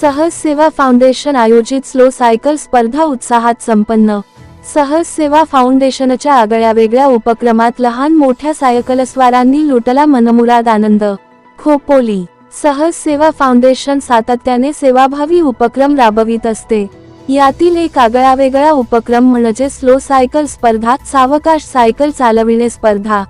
सहज सेवा फाउंडेशन आयोजित स्लो सायकल स्पर्धा उत्साहात संपन्न. सहज सेवा फाउंडेशनच्या आगळ्या वेगळ्या उपक्रमात लहान मोठ्या सायकलस्वारांनी लुटला मनमुराद आनंद. खोपोली. सहज सेवा फाउंडेशन सातत्याने सेवाभावी उपक्रम राबवित असते. यातील एक आगळा वेगळा उपक्रम म्हणजे स्लो सायकल स्पर्धा सावकाश सायकल चालविणे स्पर्धा.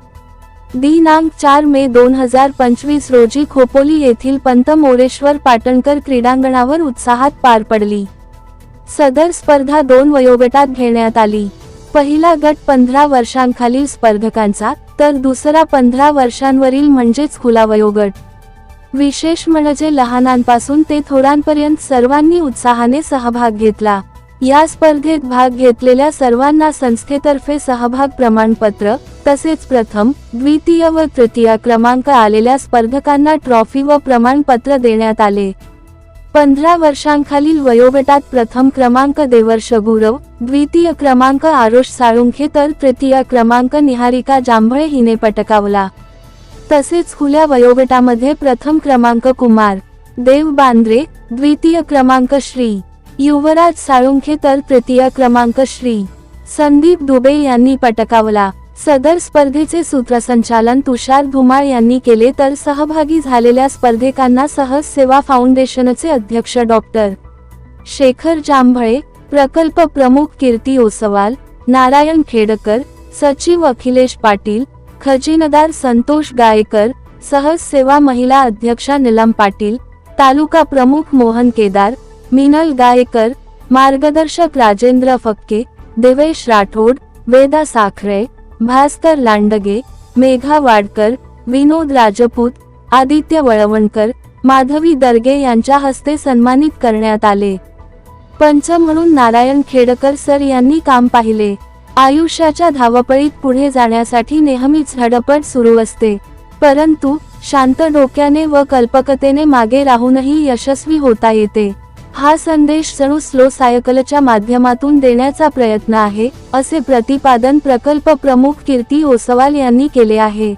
दिनांक चार मे दोन हजार पंचवीस रोजी खोपोली येथील पंत मोरेश्वर पाटणकर क्रीडांगणावर उत्साहात पार पडली. सदर स्पर्धा दोन वयोगटात घेण्यात आली. पहिला गट पंधरा वर्षांखालील स्पर्धकांचा तर दुसरा पंधरा वर्षांवरील म्हणजेच खुला वयोगट. विशेष म्हणजे लहानांपासून ते थोरांपर्यंत सर्वांनी उत्साहाने सहभाग घेतला. या स्पर्धेत भाग घेतलेल्या सर्वांना संस्थेतर्फे सहभाग प्रमाणपत्र तसेच प्रथम द्वितीय व तृतीय क्रमांक आलेल्या स्पर्धकांना ट्रॉफी व प्रमाणपत्र देण्यात आले. पंधरा वर्षांखालील वयोगटात प्रथम क्रमांक देवर्ष गुरव द्वितीय क्रमांक आरोष साळुंखे तर तृतीय क्रमांक निहारिका जांभळे हिने पटकावला. तसेच खुल्या वयोगटामध्ये प्रथम क्रमांक कुमार देव बांद्रे द्वितीय क्रमांक श्री. युवराज साळुंखे तर तृतीय क्रमांक श्री. संदीप दुबे यांनी पटकावला. सदर स्पर्धेचे सूत्रसंचालन तुषार धुमाळ यांनी केले तर सहभागी झालेल्या स्पर्धकांना सहज सेवा फाउंडेशनचे अध्यक्ष डॉक्टर शेखर जांभळे प्रकल्प प्रमुख कीर्ती ओसवाल नारायण खेडकर सचिव अखिलेश पाटील खजिनदार संतोष गायकर सहज सेवा महिला अध्यक्षा निलम पाटील तालुका प्रमुख मोहन केदार मिनल गायकर मार्गदर्शक राजेंद्र फक्के देवेश राठोड वेदा साखरे भास्कर लांडगे मेघा वाडकर विनोद राजपूत आदित्य वळवणकर माधवी दर्गे यांच्या हस्ते सन्मानित करण्यात आले. पंच म्हणून नारायण खेडकर सर यांनी काम पाहिले. आयुष्याच्या धावपळीत पुढे जाण्यासाठी नेहमीच हडपड सुरू असते. परंतु शांत डोक्याने व कल्पकतेने मागे राहूनही यशस्वी होता येते. हा संदेश जणू स्लो सायकलच्या माध्यमातून देण्याचा प्रयत्न आहे असे प्रतिपादन प्रकल्प प्रमुख कीर्ती ओसवाल यांनी केले आहे.